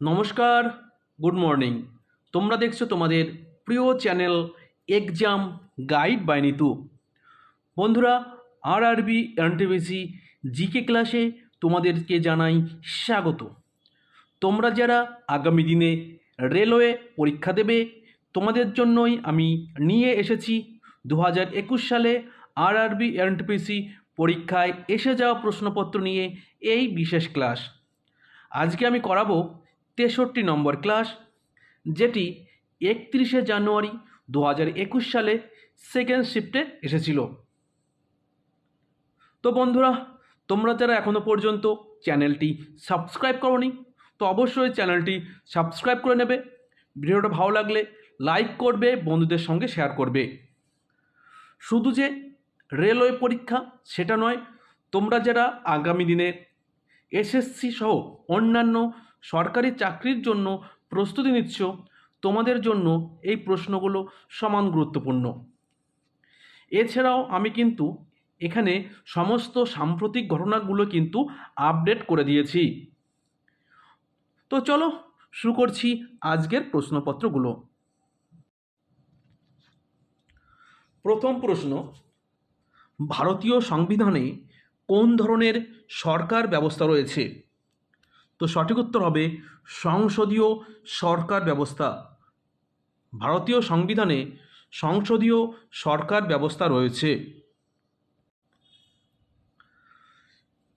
নমস্কার good morning তোমরা দেখছ তোমাদের প্রিয় channel exam guide by Nitu বন্ধুরা আর আরবি এনটিভিসি জিকে ক্লাসে তোমাদেরকে জানাই স্বাগত। তোমরা যারা আগামী দিনে রেলওয়ে পরীক্ষা দেবে, তোমাদের জন্যই আমি নিয়ে এসেছি দু হাজার একুশ সালে আর আরবি এনটিপিসি পরীক্ষায় এসে যাওয়া প্রশ্নপত্র নিয়ে এই বিশেষ ক্লাস আজকে আমি করাবো তেষট্টি নম্বর ক্লাস, যেটি একত্রিশে জানুয়ারি দু হাজার একুশ সালে সেকেন্ড শিফটে এসেছিল। তো বন্ধুরা, তোমরা যারা এখনও পর্যন্ত চ্যানেলটি সাবস্ক্রাইব করনি, তো অবশ্যই চ্যানেলটি সাবস্ক্রাইব করে নেবে। ভিডিওটা ভালো লাগলে লাইক করবে, বন্ধুদের সঙ্গে শেয়ার করবে। শুধু যে রেলওয়ে পরীক্ষা, সেটা নয়, তোমরা যারা আগামী দিনে এসএসসি সহ অন্যান্য সরকারি চাকরির জন্য প্রস্তুতি নিচ্ছ, তোমাদের জন্য এই প্রশ্নগুলো সমান গুরুত্বপূর্ণ। এছাড়াও আমি কিন্তু এখানে সমস্ত সাম্প্রতিক ঘটনাগুলো কিন্তু আপডেট করে দিয়েছি। তো চলো শুরু করছি আজকের প্রশ্নপত্রগুলো। প্রথম প্রশ্ন, ভারতীয় সংবিধানে কোন ধরনের সরকার ব্যবস্থা রয়েছে? তো সঠিক উত্তর হবে সংসদীয় সরকার ব্যবস্থা। ভারতীয় সংবিধানে সংসদীয় সরকার ব্যবস্থা রয়েছে।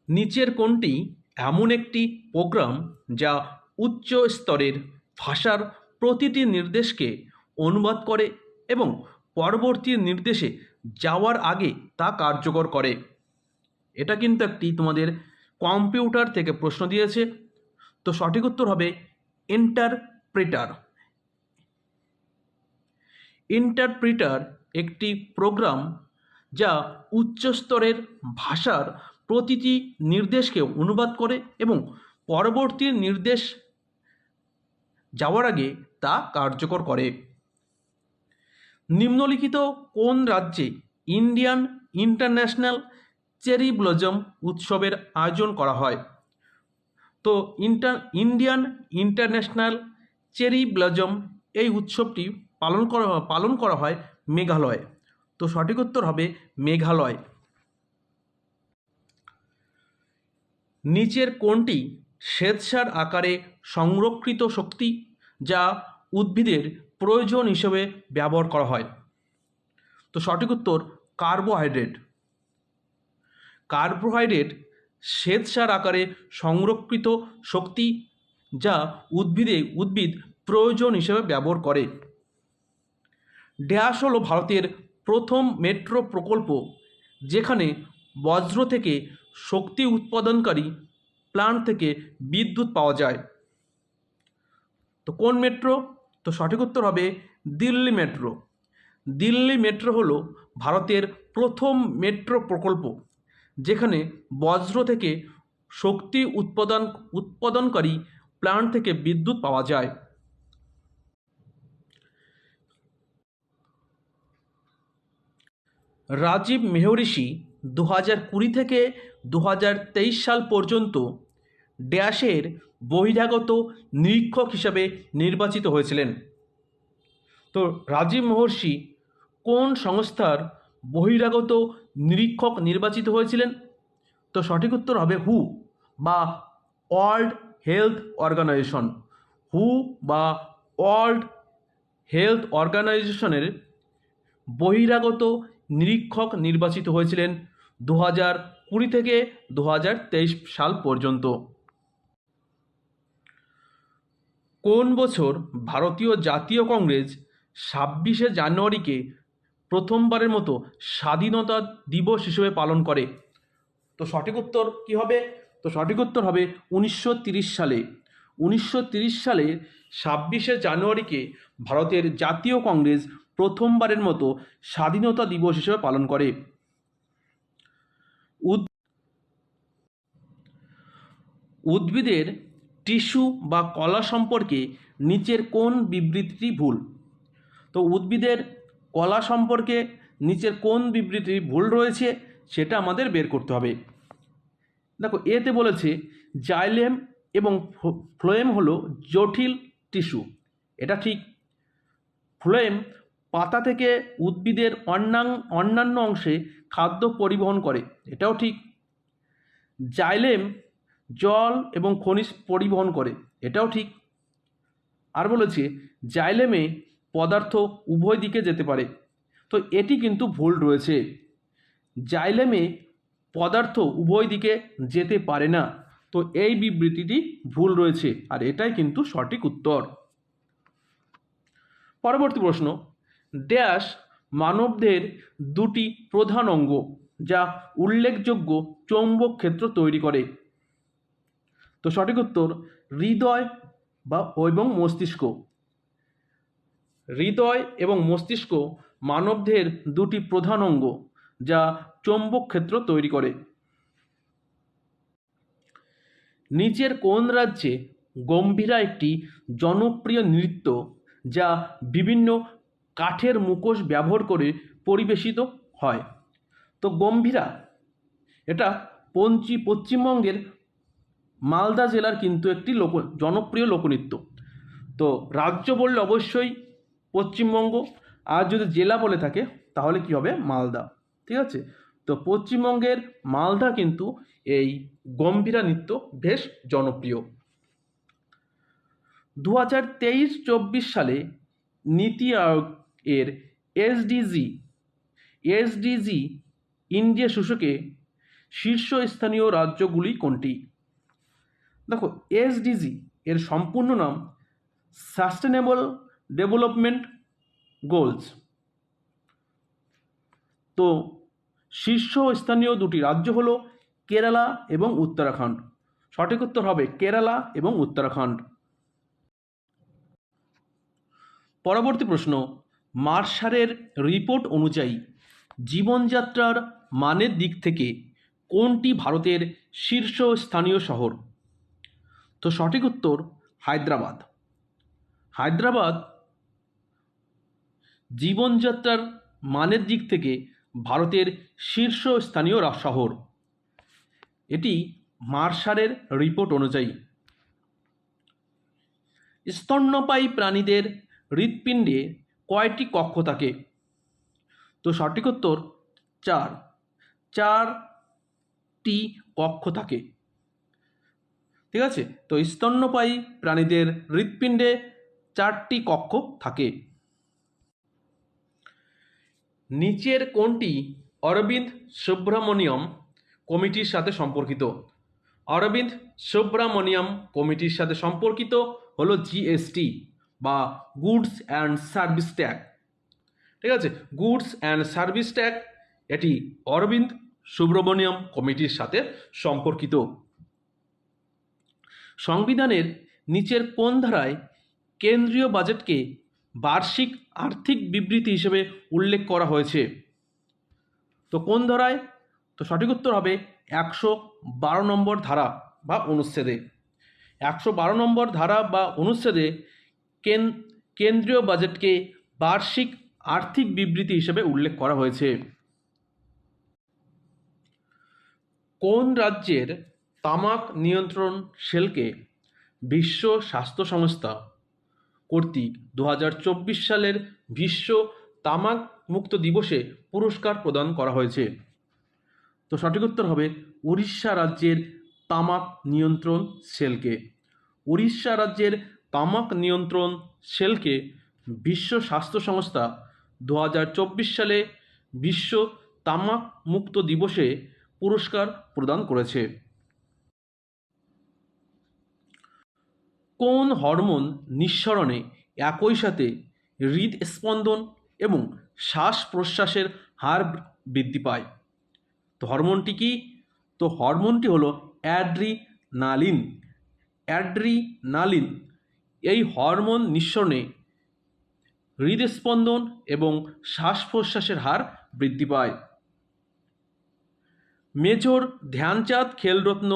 নিচের কোনটি এমন একটি প্রোগ্রাম যা উচ্চ স্তরের ভাষার প্রতিটি নির্দেশকে অনুবাদ করে এবং পরবর্তী নির্দেশে যাওয়ার আগে তা কার্যকর করে। এটা কিন্তু একটি তোমাদের কম্পিউটার থেকে প্রশ্ন দিয়েছে। তো সঠিক উত্তর হবে ইন্টারপ্রিটার ইন্টারপ্রিটার একটি প্রোগ্রাম যা উচ্চস্তরের ভাষার প্রতিটি নির্দেশকে অনুবাদ করে এবং পরবর্তী নির্দেশ যাওয়ার আগে তা কার্যকর করে। নিম্নলিখিত কোন রাজ্যে ইন্ডিয়ান ইন্টারন্যাশনাল চেরি ব্লজম উৎসবের আয়োজন করা হয়? তো inter, Indian international cherry blossom এই উৎসবটি পালন করা পালন করা হয় মেঘালয়ে। তো সঠিক উত্তর হবে মেঘালয়। নিচের কোনটি শ্বেতসার আকারে সংরক্ষিত শক্তি যা উদ্ভিদের প্রয়োজন হিসেবে ব্যবহার করা হয়। তো সঠিক উত্তর কার্বোহাইড্রেট। কার্বোহাইড্রেট শ্বেতসার আকারে সংরক্ষিত শক্তি যা উদ্ভিদে উদ্ভিদ প্রয়োজন হিসেবে ব্যবহার করে। ড্যাশ হলো ভারতের প্রথম মেট্রো প্রকল্প, যেখানে বজ্র থেকে শক্তি উৎপাদনকারী প্লান্ট থেকে বিদ্যুৎ পাওয়া যায়। তো কোন মেট্রো? তো সঠিক উত্তর হবে দিল্লি মেট্রো। দিল্লি মেট্রো হলো ভারতের প্রথম মেট্রো প্রকল্প। যেখানে বজ্র থেকে শক্তি উৎপাদন, উৎপাদনকারী প্লান্ট থেকে বিদ্যুৎ পাওয়া যায়। রাজীব মেহরিষি দু হাজার কুড়ি থেকে দু হাজার তেইশ সাল পর্যন্ত ড্যাশের বহিরাগত নিরীক্ষক হিসাবে নির্বাচিত হয়েছিলেন। তো রাজীব মহর্ষি কোন সংস্থার বহিরাগত নিরীক্ষক নির্বাচিত হয়েছিলেন। তো সঠিক উত্তর হবে হু বা ওয়ার্ল্ড হেলথ অর্গানাইজেশন হু বা ওয়ার্ল্ড হেলথ অর্গানাইজেশনের বহিরাগত নিরীক্ষক নির্বাচিত হয়েছিলেন দু হাজার কুড়ি থেকে দু হাজার তেইশ সাল পর্যন্ত। কোন বছর ভারতীয় জাতীয় কংগ্রেস ছাব্বিশে জানুয়ারিকে প্রথমবারের মতো স্বাধীনতা দিবস হিসেবে পালন করে। তো সঠিক উত্তর কী হবে? তো সঠিক উত্তর হবে উনিশশো সালে। উনিশশো তিরিশ সালে ছাব্বিশে জানুয়ারিকে ভারতের জাতীয় কংগ্রেস প্রথমবারের মতো স্বাধীনতা দিবস হিসেবে পালন করে। উদ উদ্ভিদের টিস্যু বা কলা সম্পর্কে নিচের কোন বিবৃতিটি ভুল? তো উদ্ভিদের কলা সম্পর্কে নিচের কোন বিবৃতি ভুল রয়েছে সেটা আমাদের বের করতে হবে। দেখো এতে বলেছে, জাইলেম এবং ফ্লোয়েম হলো জটিল টিস্যু। এটা ঠিক। ফ্লোয়েম পাতা থেকে উদ্ভিদের অন্যাং, অন্যান্য অংশে খাদ্য পরিবহন করে। এটাও ঠিক। জাইলেম জল এবং খনিজ পরিবহন করে। এটাও ঠিক। আর বলেছে, জাইলেমে পদার্থ উভয় দিকে যেতে পারে। তো এটি কিন্তু ভুল রয়েছে। জাইলেমে পদার্থ উভয় দিকে যেতে পারে না। তো এই বিবৃতিটি ভুল রয়েছে, আর এটাই কিন্তু সঠিক উত্তর। পরবর্তী প্রশ্ন। ড্যাশ মানবদের দুটি প্রধান অঙ্গ, যা উল্লেখযোগ্য চৌম্বক ক্ষেত্র তৈরি করে। তো সঠিক উত্তর, হৃদয় বা এবং মস্তিষ্ক। হৃদয় এবং মস্তিষ্ক মানবদের দুটি প্রধান অঙ্গ যা চৌম্বক ক্ষেত্র তৈরি করে। নিচের কোন রাজ্যে গম্ভীরা একটি জনপ্রিয় নৃত্য যা বিভিন্ন কাঠের মুখোশ ব্যবহার করে পরিবেশিত হয়? তো গম্ভীরা, এটা পঞ্চি পশ্চিমবঙ্গের মালদা জেলার কিন্তু একটি লোক, জনপ্রিয় লোকনৃত্য। তো রাজ্য বললে অবশ্যই পশ্চিমবঙ্গ। আর যদি জেলা বলে থাকে, তাহলে কি হবে? মালদা। ঠিক আছে? তো পশ্চিমবঙ্গের মালদা কিন্তু এই গম্ভীরা নৃত্য বেশ জনপ্রিয়। দু হাজার তেইশ চব্বিশ সালে নীতি আয়োগ এর এসডিজি এসডিজি ইন্ডিয়া শীর্ষকে শীর্ষস্থানীয় রাজ্যগুলি কোনটি? দেখো এসডিজি এর সম্পূর্ণ নাম সাস্টেনেবল ডেভেলপমেন্ট গোলস। তো শীর্ষস্থানীয় দুটি রাজ্য হলো কেরালা এবং উত্তরাখণ্ড। সঠিক উত্তর হবে কেরালা এবং উত্তরাখণ্ড। পরবর্তী প্রশ্ন, মার্শারের রিপোর্ট অনুযায়ী জীবনযাত্রার মানের দিক থেকে কোনটি ভারতের শীর্ষস্থানীয় শহর? তো সঠিক উত্তর, হায়দ্রাবাদ। হায়দ্রাবাদ জীবনযাত্রার মানের দিক থেকে ভারতের শীর্ষস্থানীয় শহর। এটি মার্শারের রিপোর্ট অনুযায়ী। স্তন্যপায়ী প্রাণীদের হৃৎপিণ্ডে কয়টি কক্ষ থাকে? তো সঠিক উত্তর চার। চারটি কক্ষ থাকে। ঠিক আছে? তো স্তন্যপায়ী প্রাণীদের হৃৎপিণ্ডে চারটি কক্ষ থাকে। নিচের কোনটি অরবিন্দ সুব্রমণিয়ম কমিটির সাথে সম্পর্কিত। অরবিন্দ সুব্রমণিয়ম কমিটির সাথে সম্পর্কিত হলো জিএসটি বা গুডস অ্যান্ড সার্ভিস ট্যাগ ঠিক আছে? গুডস অ্যান্ড সার্ভিস ট্যাগ এটি অরবিন্দ সুব্রমণিয়ম কমিটির সাথে সম্পর্কিত। সংবিধানের নিচের কোন ধারায় কেন্দ্রীয় বাজেটকে বার্ষিক আর্থিক বিবৃতি হিসেবে উল্লেখ করা হয়েছে। তো কোন ধারায়? তো সঠিক উত্তর হবে একশো বারো নম্বর ধারা বা অনুচ্ছেদে। একশো বারো নম্বর ধারা বা অনুচ্ছেদে কেন, কেন্দ্রীয় বাজেটকে বার্ষিক আর্থিক বিবৃতি হিসেবে উল্লেখ করা হয়েছে। কোন রাজ্যের তামাক নিয়ন্ত্রণ সেলকে বিশ্ব স্বাস্থ্য সংস্থা কর্তৃক দু হাজার চব্বিশ সালের বিশ্ব তামাক মুক্ত দিবসে পুরস্কার প্রদান করা হয়েছে। তো সঠিক উত্তর হবে উড়িষ্যা রাজ্যের তামাক নিয়ন্ত্রণ সেলকে। উড়িষ্যা রাজ্যের তামাক নিয়ন্ত্রণ সেলকে বিশ্ব স্বাস্থ্য সংস্থা দু হাজার চব্বিশ সালে বিশ্ব তামাক মুক্ত দিবসে পুরস্কার প্রদান করেছে। কোন হরমোন নিঃসরণে একই সাথে হৃদস্পন্দন এবং শ্বাস প্রশ্বাসের হার বৃদ্ধি পায়? তো হরমোনটি কি? তো হরমোনটি হলো অ্যাড্রিনালিন। অ্যাড্রিনালিন, এই হরমোন নিঃসরণে হৃদস্পন্দন এবং শ্বাস প্রশ্বাসের হার বৃদ্ধি পায়। মেজর ধ্যানচাঁদ খেলরত্ন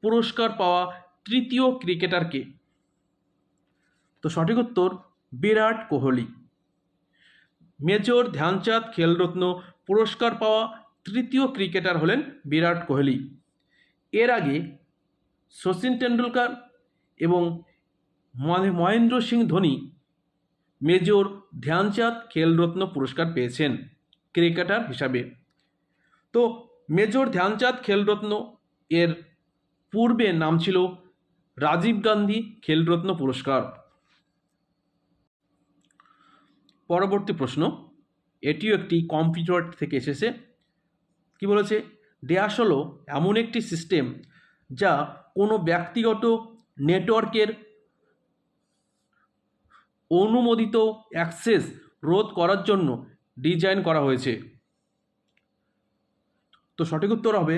পুরস্কার পাওয়া তৃতীয় ক্রিকেটারকে তো সঠিক উত্তর, বিরাট কোহলি। মেজর ধ্যানচাঁদ খেলরত্ন পুরস্কার পাওয়া তৃতীয় ক্রিকেটার হলেন বিরাট কোহলি। এর আগে সচিন টেন্ডুলকার এবং মহেন্দ্র সিং ধোনি মেজর ধ্যানচাঁদ খেলরত্ন পুরস্কার পেয়েছেন ক্রিকেটার হিসাবে। তো মেজর ধ্যানচাঁদ খেলরত্ন এর পূর্বে নাম ছিল রাজীব গান্ধী খেলরত্ন পুরস্কার। পরবর্তী প্রশ্ন, এটিও একটি কম্পিউটার থেকে এসেছে। কি বলেছে? ড্যাশ হলো এমন একটি সিস্টেম যা কোনো ব্যক্তিগত নেটওয়ার্কের অনুমোদিত অ্যাক্সেস রোধ করার জন্য ডিজাইন করা হয়েছে। তো সঠিক উত্তর হবে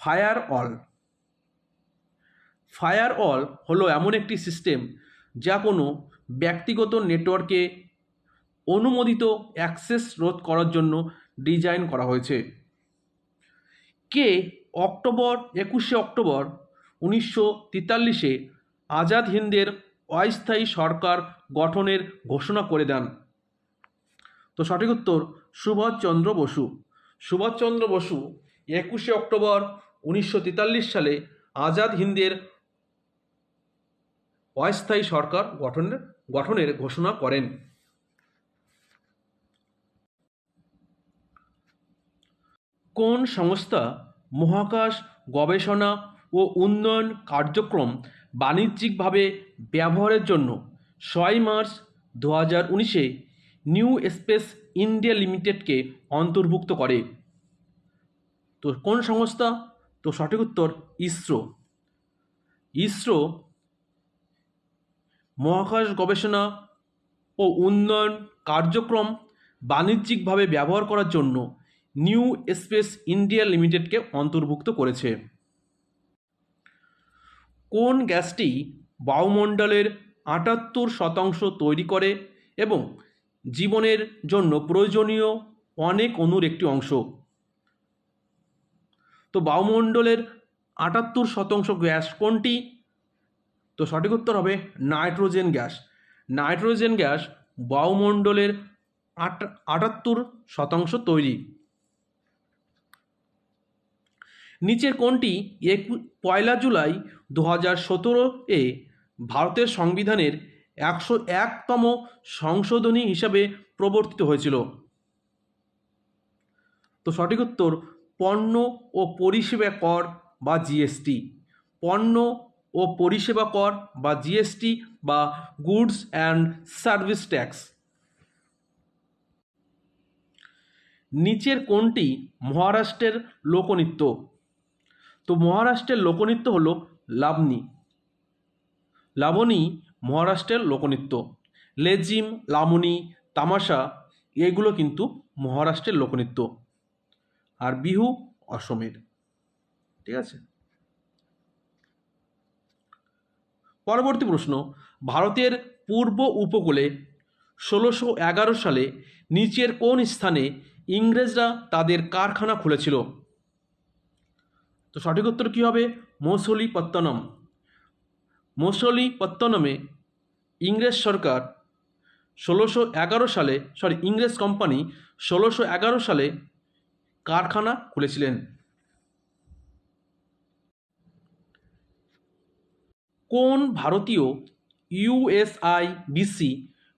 ফায়ার অল ফায়ার অল হলো এমন একটি সিস্টেম যা কোনো ব্যক্তিগত নেটওয়ার্কে অনুমোদিত অ্যাক্সেস রোধ করার জন্য ডিজাইন করা হয়েছে। কে অক্টোবর, একুশে অক্টোবর উনিশশো তেতাল্লিশে আজাদ হিন্দের অস্থায়ী সরকার গঠনের ঘোষণা করে দেন। তো সঠিক উত্তর, সুভাষচন্দ্র বসু। সুভাষচন্দ্র বসু একুশে অক্টোবর উনিশশো তেতাল্লিশ সালে আজাদ হিন্দের অস্থায়ী সরকার গঠনের গঠনের ঘোষণা করেন। কোন সংস্থা মহাকাশ গবেষণা ও উন্নয়ন কার্যক্রম বাণিজ্যিকভাবে ব্যবহারের জন্য ছয় মার্চ দু হাজার উনিশে নিউ স্পেস ইন্ডিয়া লিমিটেডকে অন্তর্ভুক্ত করে? তো কোন সংস্থা? তো সঠিক উত্তর ইসরো। ইসরো মহাকাশ গবেষণা ও উন্নয়ন কার্যক্রম বাণিজ্যিকভাবে ব্যবহার করার জন্য নিউ স্পেস ইন্ডিয়া লিমিটেডকে অন্তর্ভুক্ত করেছে। কোন গ্যাসটি বায়ুমণ্ডলের আটাত্তর শতাংশ তৈরি করে এবং জীবনের জন্য প্রয়োজনীয় অনেক অণুর একটি অংশ? তো বায়ুমণ্ডলের আটাত্তর শতাংশ গ্যাস কোনটি? তো সঠিক উত্তর হবে নাইট্রোজেন গ্যাস। নাইট্রোজেন গ্যাস বায়ুমণ্ডলের আট, আটাত্তর শতাংশ তৈরি। নিচের কোনটি একু, পয়লা জুলাই দু হাজার সতেরো এ ভারতের সংবিধানের একশো একতম সংশোধনী হিসাবে প্রবর্তিত হয়েছিল। তো সঠিক উত্তর, পণ্য ও পরিষেবা কর বা জিএসটি। পণ্য ও পরিষেবা কর বা জিএসটি বা গুডস অ্যান্ড সার্ভিস ট্যাক্স। নিচের কোনটি মহারাষ্ট্রের লোকনৃত্য। তো মহারাষ্ট্রের লোকনৃত্য হলো লাবণী। লাবণী মহারাষ্ট্রের লোকনৃত্য। লেজিম লামনি তামাশা, এগুলো কিন্তু মহারাষ্ট্রের লোকনৃত্য। আর বিহু অসমের। ঠিক আছে? পরবর্তী প্রশ্ন। ভারতের পূর্ব উপকূলে ষোলোশো এগারো সালে নিচের কোন স্থানে ইংরেজরা তাদের কারখানা খুলেছিল? তো সঠিক উত্তর কী হবে? মৌসুলিপত্তনম। মৌসুলিপত্তনমে ইংরেজ সরকার ষোলোশো এগারো সালে সরি ইংরেজ কোম্পানি ষোলোশো এগারো সালে কারখানা খুলেছিলেন। কোন ভারতীয় ইউএসআইবিসি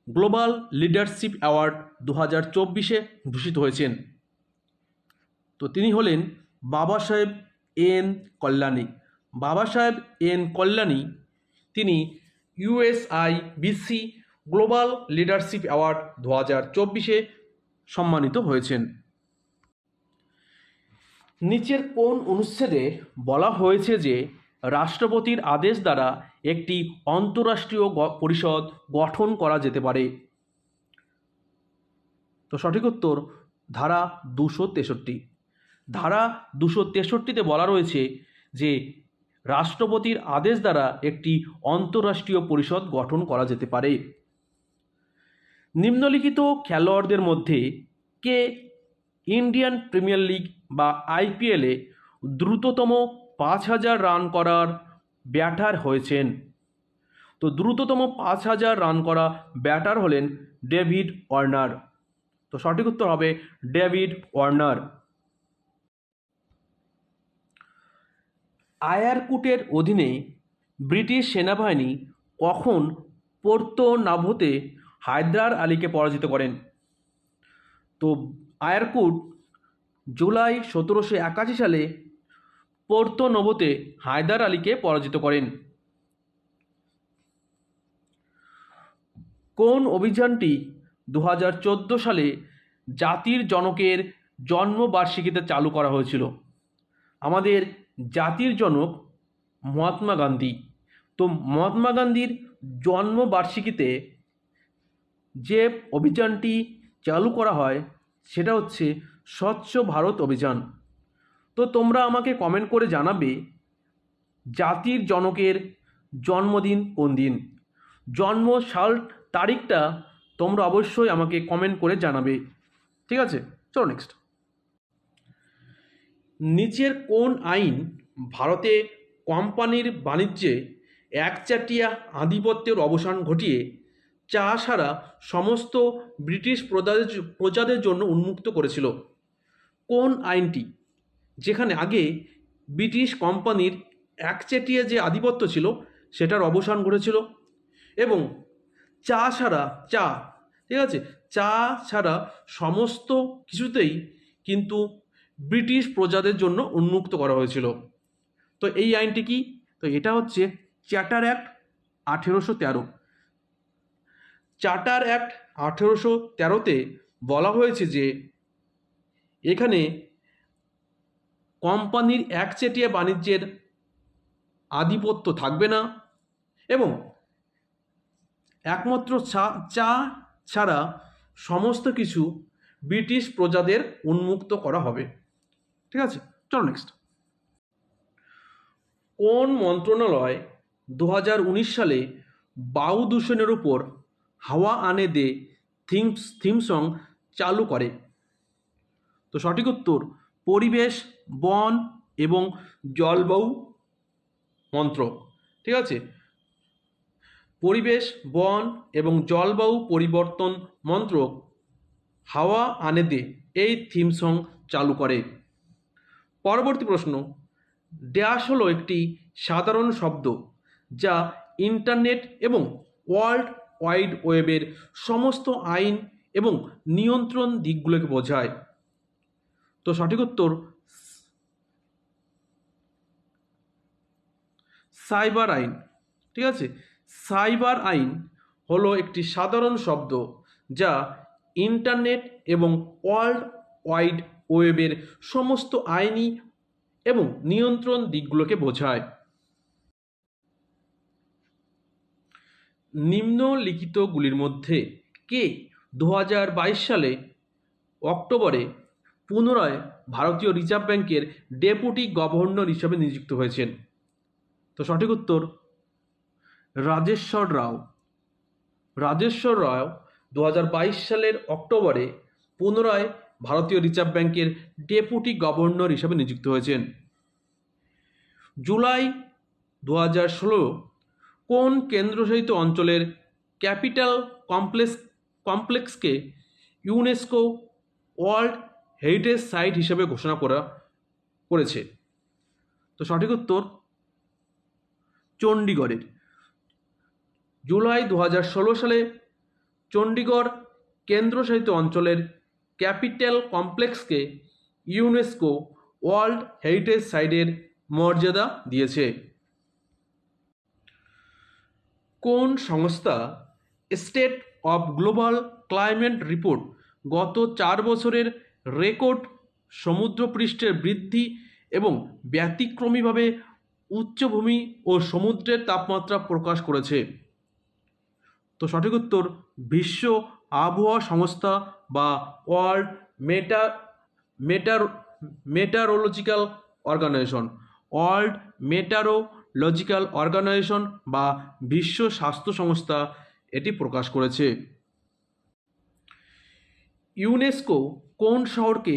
গ্লোবাল লিডারশিপ অ্যাওয়ার্ড দু হাজার চব্বিশে ভূষিত হয়েছেন? তো তিনি হলেন বাবা সাহেব এন কল্যাণী। বাবা সাহেব এন কল্যাণী, তিনি ইউএসআইবিসি গ্লোবাল লিডারশিপ অ্যাওয়ার্ড দু হাজার চব্বিশে সম্মানিত হয়েছেন। নিচের কোন অনুচ্ছেদে বলা হয়েছে যে রাষ্ট্রপতির আদেশ দ্বারা একটি অন্তরাষ্ট্রীয় গ- পরিষদ গঠন করা যেতে পারে? তো সঠিক উত্তর ধারা দুশো তেষট্টি। ধারা দুশো তেষট্টিতে বলা রয়েছে যে রাষ্ট্রপতির আদেশ দ্বারা একটি অন্তরাষ্ট্রীয় পরিষদ গঠন করা যেতে পারে। নিম্নলিখিত খেলোয়াড়দের মধ্যে কে ইন্ডিয়ান প্রিমিয়ার লিগ বা আইপিএলে দ্রুততম পাঁচ হাজার রান করার ব্যাটার হয়েছেন। তো দ্রুততম পাঁচ হাজার রান করা ব্যাটার হলেন ডেভিড ওয়ার্নার। তো সঠিক উত্তর হবে ডেভিড ওয়ার্নার। আয়ারকুটের অধীনে ব্রিটিশ সেনাবাহিনী কখন পোর্তো নাভোতে হায়দার আলীকে পরাজিত করেন? তো আয়ারকুট জুলাই সতেরোশো একাশি সালে পোর্তো নবোতে হায়দার আলীকে পরাজিত করেন। কোন অভিযানটি দু হাজার চোদ্দ সালে জাতির জনকের জন্মবার্ষিকীতে চালু করা হয়েছিল? আমাদের জাতির জনক মহাত্মা গান্ধী। তো মহাত্মা গান্ধীর জন্মবার্ষিকীতে যে অভিযানটি চালু করা হয়, সেটা হচ্ছে স্বচ্ছ ভারত অভিযান। তো তোমরা আমাকে কমেন্ট করে জানাবে জাতির জনকের জন্মদিন কোন দিন? জন্ম সাল তারিখটা তোমরা অবশ্যই আমাকে কমেন্ট করে জানাবে। ঠিক আছে? চলো নেক্সট নিচের কোন আইন ভারতে কোম্পানির বাণিজ্যে একচাটিয়া আধিপত্যের অবসান ঘটিয়ে চা সারা সমস্ত ব্রিটিশ প্রজাদের প্রজাদের জন্য উন্মুক্ত করেছিল? কোন আইনটি? যেখানে আগে ব্রিটিশ কোম্পানির একচেটিয়া যে আধিপত্য ছিল, সেটার অবসান ঘটেছিল এবং চা ছাড়া চা, ঠিক আছে? চা ছাড়া সমস্ত কিছুতেই কিন্তু ব্রিটিশ প্রজাদের জন্য উন্মুক্ত করা হয়েছিল। তো এই আইনটি কি? তো এটা হচ্ছে চার্টার অ্যাক্ট আঠেরোশো তেরো। চার্টার অ্যাক্ট আঠেরোশো তেরোতে বলা হয়েছে যে এখানে কোম্পানির একচেটিয়া বাণিজ্যের আধিপত্য থাকবে না এবং একমাত্র চা চা ছাড়া সমস্ত কিছু ব্রিটিশ প্রজাদের উন্মুক্ত করা হবে। ঠিক আছে? চলো নেক্সট কোন মন্ত্রণালয় দু হাজার উনিশ সালে বায়ু দূষণের উপর হাওয়া আনে দে থিমস থিম সং চালু করে? তো সঠিক উত্তর, পরিবেশ, বন এবং জলবায়ু মন্ত্রক ঠিক আছে? পরিবেশ, বন এবং জলবায়ু পরিবর্তন মন্ত্রক হাওয়া আনে দে এই থিম সং চালু করে। পরবর্তী প্রশ্ন। ড্যাশ হলো একটি সাধারণ শব্দ যা ইন্টারনেট এবং ওয়ার্ল্ড ওয়াইড ওয়েবের সমস্ত আইন এবং নিয়ন্ত্রণ দিকগুলোকে বোঝায়। তো সঠিক উত্তর সাইবার আইন। ঠিক আছে? সাইবার আইন হলো একটি সাধারণ শব্দ যা ইন্টারনেট এবং ওয়ার্ল্ড ওয়াইড ওয়েবের সমস্ত আইনি এবং নিয়ন্ত্রণ দিকগুলোকে বোঝায়। নিম্নলিখিতগুলির মধ্যে কে দু হাজার বাইশ সালে অক্টোবরে পুনরায় ভারতীয় রিজার্ভ ব্যাংকের ডেপুটি গভর্নর হিসাবে নিযুক্ত হয়েছেন। তো সঠিক উত্তর, রাজেশ্বর রাও। রাজেশ্বর রাও দু হাজার বাইশ সালের অক্টোবরে পুনরায় ভারতীয় রিজার্ভ ব্যাংকের ডেপুটি গভর্নর হিসাবে নিযুক্ত হয়েছেন। জুলাই দু হাজার ষোলো, কোন কেন্দ্রশাসিত অঞ্চলের ক্যাপিটাল কমপ্লেক্স, কমপ্লেক্সকে ইউনেস্কো ওয়ার্ল্ড হেরিটেজ সাইট হিসেবে ঘোষণা করা, করেছে? তো সঠিক উত্তর চণ্ডীগড়ের। জুলাই দু হাজার ষোলো সালে চণ্ডীগড় কেন্দ্রশাসিত অঞ্চলের ক্যাপিটাল কমপ্লেক্সকে ইউনেস্কো ওয়ার্ল্ড হেরিটেজ সাইটের মর্যাদা দিয়েছে। কোন সংস্থা state of global climate report গত চার বছরের রেকর্ড সমুদ্রপৃষ্ঠের বৃদ্ধি এবং ব্যতিক্রমীভাবে উচ্চভূমি ও সমুদ্রের তাপমাত্রা প্রকাশ করেছে? তো সঠিক উত্তর, বিশ্ব আবহাওয়া সংস্থা বা world meta, meter, meteorological organization. World meteorological organization বা বিশ্ব স্বাস্থ্য সংস্থা এটি প্রকাশ করেছে। ইউনেস্কো কোন শহরকে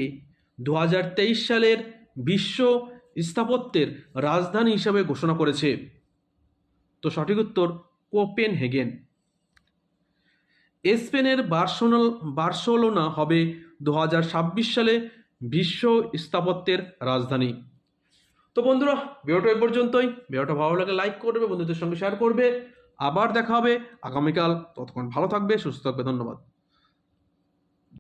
দু হাজার তেইশ সালের বিশ্ব স্থাপত্যের রাজধানী হিসাবে ঘোষণা করেছে? তো সঠিক উত্তর কোপেন হেগেন স্পেনের বার্সোনাল বার্সোলোনা হবে দু হাজার ছাব্বিশ সালে বিশ্ব স্থাপত্যের রাজধানী। তো বন্ধুরা, ভিডিওটা এই পর্যন্তই। ভিডিওটা ভালো লাগে লাইক করবে, বন্ধুদের সঙ্গে শেয়ার করবে। আবার দেখা হবে আগামীকাল। ততক্ষণ ভালো থাকবে, সুস্থ থাকবে, ধন্যবাদ।